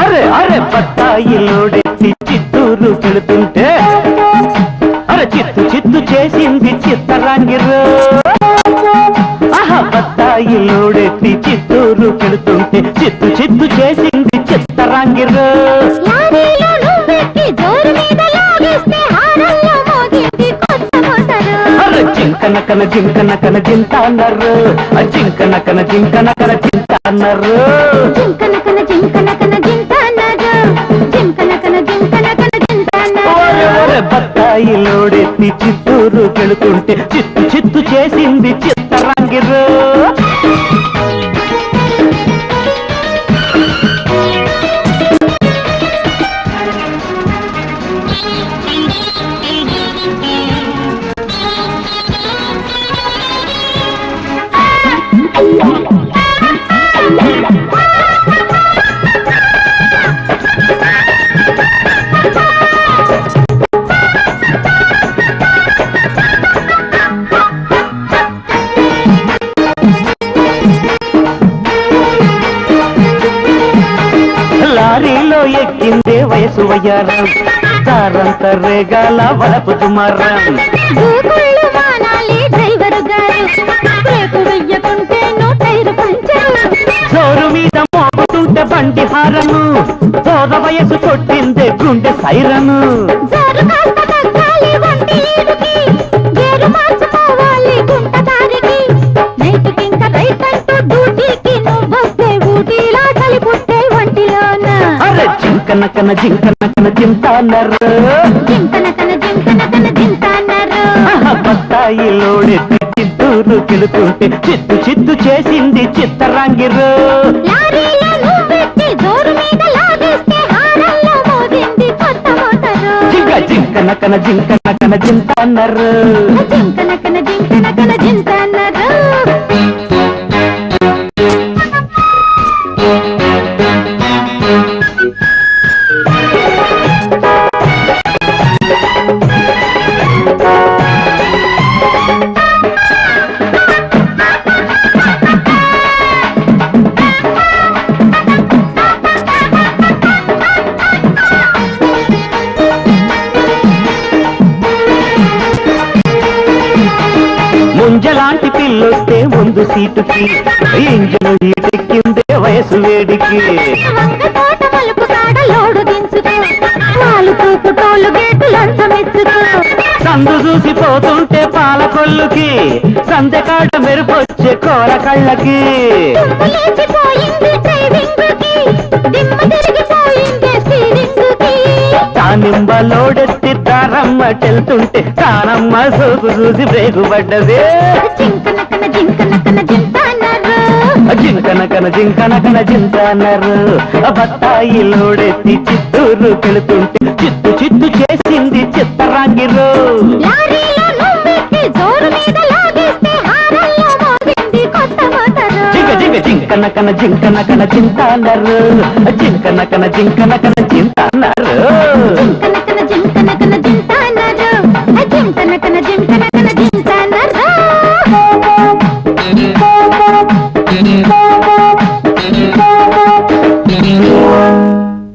అరే అరే బత్తాయిలోడెత్తి చిత్తూరు పెడుతుంటే అరే చిత్తు చిత్తు చేసింది చిత్తరాంగిరు. ఆహా బత్తాయిలోడెత్తి చిత్తూరు పెడుతుంటే చిత్తు చిత్తు చేసింది చిత్తరాంగిరు. లారీలో నువ్వెక్కి జోరు మీద లాగేస్తే హారల్లో మోగింది కొత్త మోటారు. అరే జింకన కన జింకన కన జింత అన్నారు ఆ జింకన కన జింకన కన జింత అన్నారు జింకనకన జింకనకన బత్తాయిలోడెత్తి చిత్తూరు పెడుతుంటే చిత్తు చిత్తు చేసింది గారు. బ్రేకు వెయ్యకుంటే నో టైరు పంచరు జోరు మీద మోగుతుంటే బండి హారను తోద వయసు కొట్టిందే గుండె సైరను. జోరు కాస్త తగ్గాలి వంటి ఈడుకి. గేరు మార్చుకోవాలి జింకన కన జింకన కన అన్నారు బత్తాయిలోడెత్తి చిత్తూరు కెలుతుంటే చిత్తు చిత్తు చేసింది చిత్తరాంగిరు. జింక జింకన కన జింకన కన జింత అన్నారు ముంజలాంటి పిల్లొస్తే ముందు సీటుకి. ఇంజను హీటెక్కిందే వయసు వేడికి. పాలు సందు చూసిపోతుంటే పాల కొల్లుకి సందెకాడ మెరుపొచ్చే కోర కళ్ళకి తారమ్మ చెల్తుంటే తానమ్మ సోకు చూసి బ్రేకు పడ్డదే జింకనకన జింకనకన జింత అన్నారు జింకన కన జింకన కన జింత అన్నారు బత్తాయిలోడెత్తి చిత్తూరు కెళుతుంటే చిత్తు చిత్తు చేసింది చిత్తరాంగిరు. లారీలో నువ్వెక్కి జోరు మీద లాగేస్తే హారల్లో